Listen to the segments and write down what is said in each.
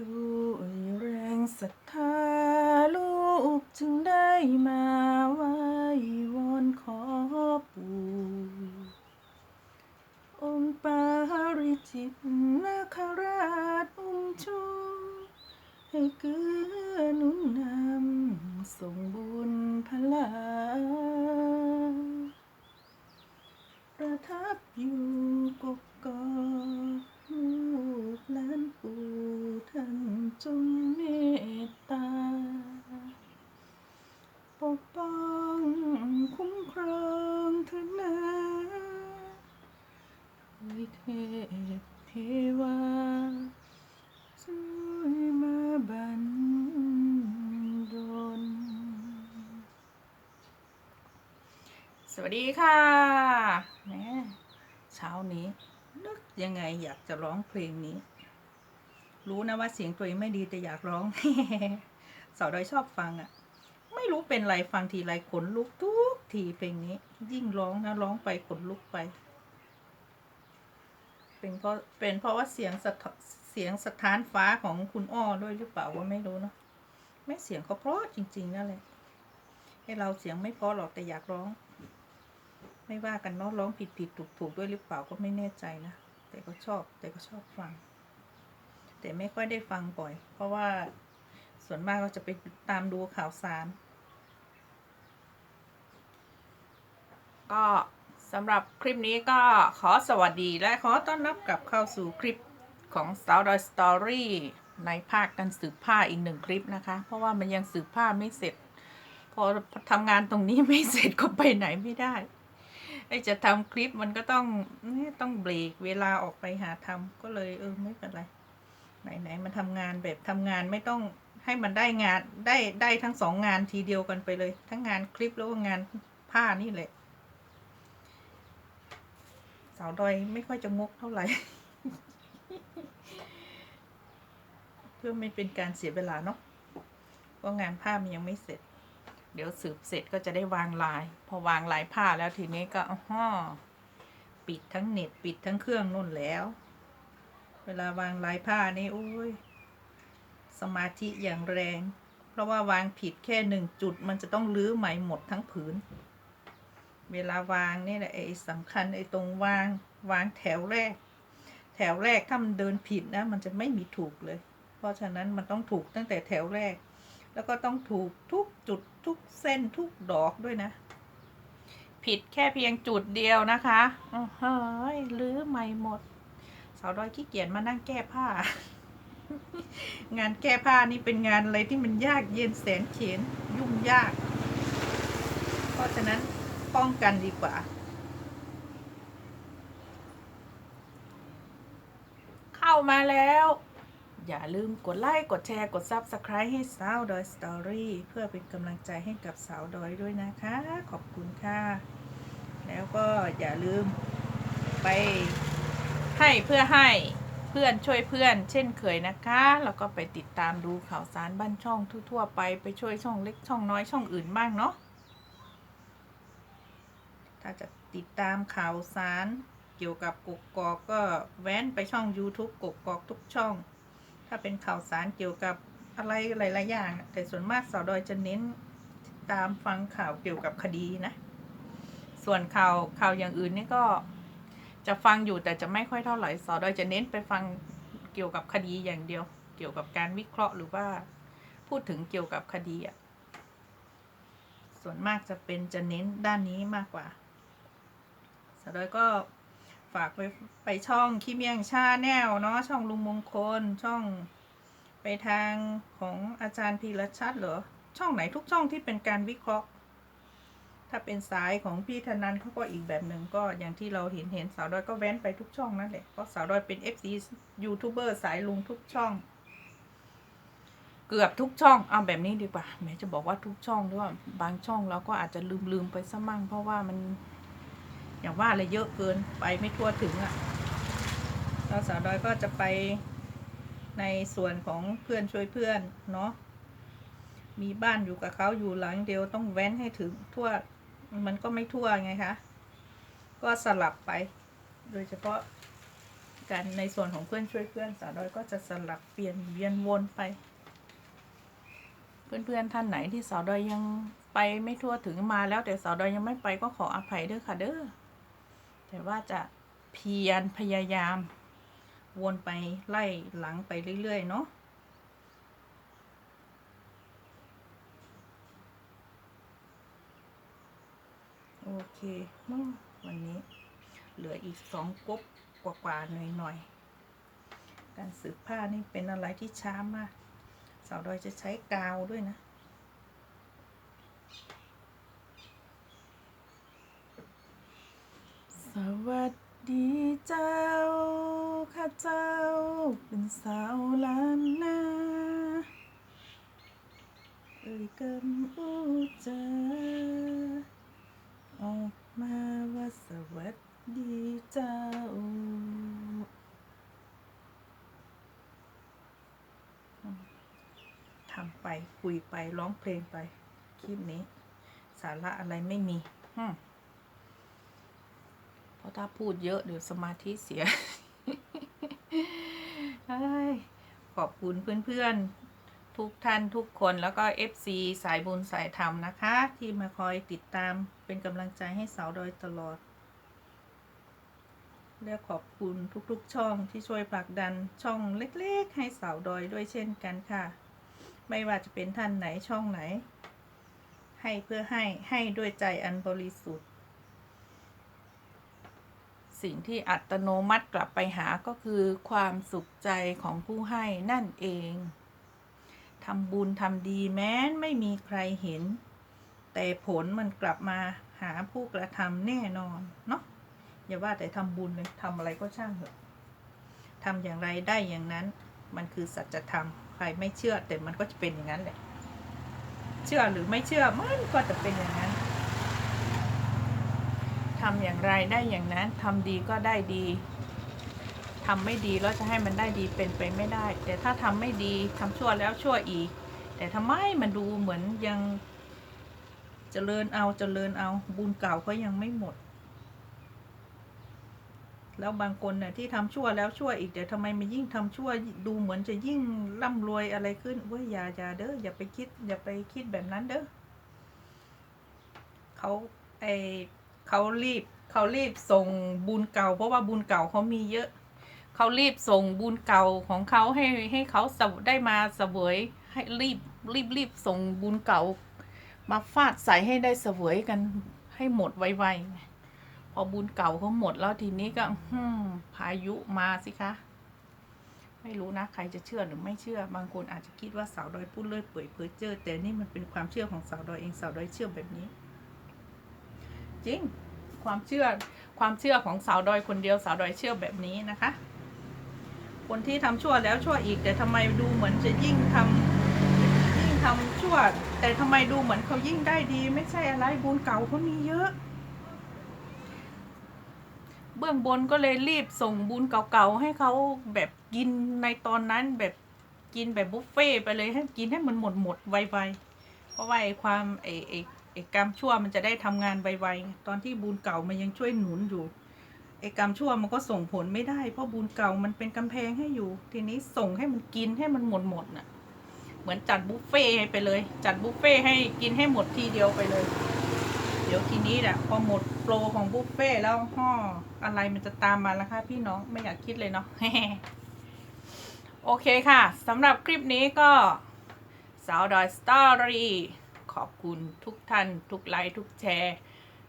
ด้วยแรงศรัทธาลูกจึงได้มาไหว้วอนขอปู่องค์ปาริจิตนาคราชอุ้มชูให้เกื้อหนุนนำส่งบุญพลาประทับอยู่กกกอกลูกหลานปู่ สวัสดีค่ะแหมเช้านี้ นึกยังไงอยากจะร้องเพลงนี้ รู้นะว่าเสียงตัวเองไม่ดีแต่อยากร้อง สาวดอยชอบฟังอะ่ะ ไม่รู้เป็นไรฟังทีไรขนลุกทุกทีเพลงนี้ ยิ่งร้องนะร้องไปขนลุกไป เป็นเพราะเป็นเพราะว่าเสียงสะเสียงสะท้านฟ้าของคุณอ้อด้วยหรือเปล่าว่าไม่รู้เนอะแม่เสียงเขาเพราะจริง ๆนั่นแหละให้เราเสียงไม่เพราะหรอกแต่อยากร้อง ไม่ว่ากันเนาะร้องผิดผิดถูกถูกด้วยหรือเปล่าก็ไม่แน่ใจนะ แต่ก็ชอบแต่ก็ชอบฟัง แต่ไม่ค่อยได้ฟังบ่อย เพราะว่าส่วนมากก็จะไปตามดูข่าวสาร ก็สำหรับคลิปนี้ก็ขอสวัสดีและขอต้อนรับกลับเข้าสู่คลิปของสาวดอยสตอรี่ในภาคการสืบผ้าอีกหนึ่งคลิปนะคะ เพราะว่ามันยังสืบผ้าไม่เสร็จ พอทำงานตรงนี้ไม่เสร็จก็ไปไหนไม่ได้ ไอจะทำคลิปมันก็ต้องเนี่ยต้องเบรกเวลาออกไปหาทำก็เลยเออไม่เป็นไรไหนๆมันทำงานแบบทำงานไม่ต้องให้มันได้งานได้ได้ทั้งสองงานทีเดียวกันไปเลย ทั้งงานคลิปแล้วก็งานผ้านี่แหละ สาวดอยไม่ค่อยจะงกเท่าไหร่ เพื่อไม่เป็นการเสียเวลาเนาะเพราะงานผ้ามันยังไม่เสร็จ เดี๋ยวสืบเสร็จก็จะได้วางลาย พอวางลายผ้าแล้วทีนี้ก็อ้อปิดทั้งเน็ตปิดทั้งเครื่องนู่นแล้ว เวลาวางลายผ้านี่โอ้ยสมาธิอย่างแรง เพราะว่าวางผิดแค่หนึ่งจุดมันจะต้องรื้อใหม่หมดทั้งผืน เวลาวางนี่แหละไอ้สำคัญไอ้ตรงวางวางแถวแรก แถวแรกถ้ามันเดินผิดนะ มันจะไม่มีถูกเลย เพราะฉะนั้นมันต้องถูกตั้งแต่แถวแรก แล้วก็ต้องถูกทุกจุดทุกเส้นทุกดอกด้วยนะ ผิดแค่เพียงจุดเดียวนะคะอ้าวเฮ้ยลื้อใหม่หมด สาวดอยขี้เกียจมานั่งแก้ผ้า งานแก้ผ้านี่เป็นงานอะไรที่มันยากเย็นแสนเข็นยุ่งยาก เพราะฉะนั้นป้องกันดีกว่าเข้ามาแล้ว อย่าลืมกดไลค์ กดแชร์ กด Subscribe ให้สาวดอยสตอรี่เพื่อเป็นกำลังใจให้กับสาวดอยด้วยนะคะ ขอบคุณค่ะ แล้วก็อย่าลืมไปให้เพื่อให้เพื่อนช่วยเพื่อน เช่นเคยนะคะ แล้วก็ไปติดตามดูข่าวสารบ้านช่องทั่วๆไปไปช่วยช่องเล็กช่องน้อยช่องอื่นบ้างเนาะถ้าจะติดตามข่าวสารเกี่ยวกับกกกอกก็แว้นไปช่อง YouTube กกกอกทุกช่อง ถ้าเป็นข่าวสารเกี่ยวกับอะไรหลายๆอย่าง แต่ส่วนมากสาวดอยจะเน้นตามฟังข่าวเกี่ยวกับคดีนะ ส่วนข่าวข่าวอย่างอื่นนี่ก็จะฟังอยู่แต่จะไม่ค่อยเท่าไหร่สาวดอยจะเน้นไปฟังเกี่ยวกับคดีอย่างเดียว เกี่ยวกับการวิเคราะห์หรือว่าพูดถึงเกี่ยวกับคดีอะส่วนมากจะเป็นจะเน้นด้านนี้มากกว่าสาวดอยก็ ฝากไปไปช่องคิเมียงชาแนลเนาะช่องลุงมงคลช่องไปทางของอาจารย์พีรชัดเหรอ ช่องไหนทุกช่องที่เป็นการวิเคราะห์ ถ้าเป็นสายของพี่ธนันเขาก็อีกแบบหนึ่งก็อย่างที่เราเห็นเห็นสาวดอยก็แว้นไปทุกช่องนั่นแหละเพราะสาวดอยเป็น FC ยูทูบเบอร์สายลุงทุกช่อง เกือบทุกช่องเอาแบบนี้ดีกว่าแม้จะบอกว่าทุกช่องด้วยว่าบางช่องเราก็อาจจะลืมลืมไปซะมั่งเพราะว่ามัน อย่างว่าอะไรเยอะเกินไปไม่ทั่วถึงอะ่ะแล้วสาวดอยก็จะไปในส่วนของเพื่อนช่วยเพื่อนเนาะมีบ้านอยู่กับเขาอยู่หลังเดียวต้องแว้นให้ถึงทั่วมันก็ไม่ทั่วไงคะ ก็สลับไป โดยเฉพาะกันในส่วนของเพื่อนช่วยเพื่อนสาวดอยก็จะสลับเปลี่ยนเวียนวนไป เพื่อนๆท่านไหนที่สาวดอยยังไปไม่ทั่วถึงมาแล้วแต่สาวดอยยังไม่ไปก็ขออภัยด้วยค่ะเด้อ แต่ว่าจะเพียรพยายาม วนไปไล่หลังไปเรื่อย ๆ เนาะโอเคมั่งวันนี้ เหลืออีกสองกบกว่าๆหน่อยๆ การสืบผ้านี่เป็นอะไรที่ช้ามาก สาวดอยจะใช้กาวด้วยนะ สวัสดีเจ้า ข้าเจ้า เป็นสาวล้านนาเอ่ยกำอูเจอออกมาว่าสวัสดีเจ้า ทำไปคุยไปร้องเพลงไป คลิปนี้ สาระอะไรไม่มี อืม เพราะถ้าพูดเยอะเดี๋ยวสมาธิเสียขอบคุณเพื่อนๆ ทุกท่านทุกคนแล้วก็ FC สายบุญสายธรรมนะคะ ที่มาคอยติดตามเป็นกำลังใจให้สาวดอยตลอด และขอบคุณทุกๆช่องที่ช่วยผลักดันช่องเล็กๆ ให้สาวดอยด้วยเช่นกันค่ะ ไม่ว่าจะเป็นท่านไหนช่องไหน ให้เพื่อให้ให้ด้วยใจอันบริสุทธิ์ สิ่งที่อัตโนมัติกลับไปหาก็คือความสุขใจของผู้ให้นั่นเองทำบุญทำดีแม้นไม่มีใครเห็น แต่ผลมันกลับมาหาผู้กระทำแน่นอนเนาะอย่าว่าแต่ทำบุญเลยทำอะไรก็ช่างเถอะทำอย่างไรได้อย่างนั้น มันคือสัจธรรมใครไม่เชื่อแต่มันก็จะเป็นอย่างนั้นแหละเชื่อหรือไม่เชื่อมันก็จะเป็นอย่างนั้น ทำอย่างไรได้อย่างนั้นทำดีก็ได้ดีทำไม่ดีแล้วจะให้มันได้ดีเป็นไปไม่ได้ แต่ถ้าทำไม่ดีทำชั่วแล้วชั่วอีก แต่ทำไมมันดูเหมือนยังเจริญเอาเจริญเอาบุญเก่าก็ยังไม่หมด แล้วบางคนเนี่ยที่ทำชั่วแล้วชั่วอีกแต่ทำไมมันยิ่งทำชั่วดูเหมือนจะยิ่งร่ำรวยอะไรขึ้นเว้ยอย่าอย่าเด้ออย่าไปคิดอย่าไปคิดแบบนั้นเด้อเขาไอ เขารีบเขารีบส่งบุญเก่า เพราะว่าบุญเก่าเขามีเยอะ เขารีบส่งบุญเก่าของเขาให้ให้เขาได้มาเสวยให้รีบรีบรีบส่งบุญเก่า มาฟาดใส่ให้ได้เสวยกันให้หมดไวๆพอบุญเก่าเขาหมดแล้วทีนี้ก็ฮึพายุมาสิคะ ไม่รู้นะ ใครจะเชื่อหรือไม่เชื่อ บางคนอาจจะคิดว่าสาวดอยพูดเลื่อยเปื่อยเพ้อเจ้อแต่นี่มันเป็นความเชื่อของสาวดอยเองสาวดอยเชื่อแบบนี้ จริง ความเชื่อความเชื่อของสาวดอยคนเดียวสาวดอยเชื่อแบบนี้นะคะ คนที่ทำชั่วแล้วชั่วอีก แต่ทำไมดูเหมือนจะยิ่งทำยิ่งทำชั่ว แต่ทำไมดูเหมือนเขายิ่งได้ดี ไม่ใช่อะไรบุญเก่าเขามีเยอะ เบื้องบนก็เลยรีบส่งบุญเก่าๆให้เขาแบบกินในตอนนั้นแบบกินแบบบุฟเฟ่ต์ไปเลยให้กินให้มันหมดหมดไวๆเพราะว่าไอ้ความไอ้ ไอ้กรรมชั่วมันจะได้ทำงานไวๆตอนที่บุญเก่ามันยังช่วยหนุนอยู่ไอ้กรรมชั่วมันก็ส่งผลไม่ได้ เพราะบุญเก่ามันเป็นกำแพงให้อยู่ ทีนี้ส่งให้มันกินให้มันหมดหมดน่ะ เหมือนจัดบุฟเฟ่ให้ไปเลย จัดบุฟเฟ่ให้กินให้หมดทีเดียวไปเลย เดี๋ยวทีนี้แหละพอหมดโปรของบุฟเฟ่แล้วห่ออะไรมันจะตามมาล่ะคะพี่น้องไม่อยากคิดเลยเนาะโอเคค่ะสำหรับคลิปนี้ก็สาวดอยสตอรี่ ขอบคุณทุกท่าน ทุกไลค์ทุกแชร์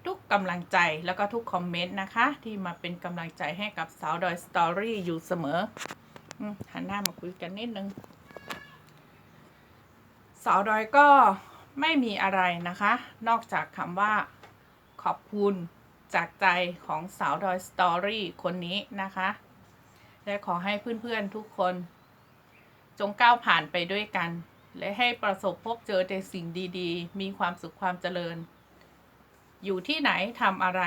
ทุกกำลังใจแล้วก็ทุกคอมเมนต์นะคะ ที่มาเป็นกำลังใจให้กับสาวดอยสตอรี่อยู่เสมอหันหน้ามาคุยกันนิดนึงสาวดอยก็ไม่มีอะไรนะคะ นอกจากคำว่าขอบคุณจากใจของสาวดอยสตอรี่คนนี้นะคะ และขอให้เพื่อนๆทุกคน จงก้าวผ่านไปด้วยกัน และให้ประสบพบเจอแต่สิ่งดีๆ มีความสุขความเจริญ อยู่ที่ไหนทำอะไร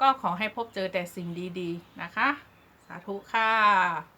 ก็ขอให้พบเจอแต่สิ่งดีๆ นะคะ สาธุค่ะ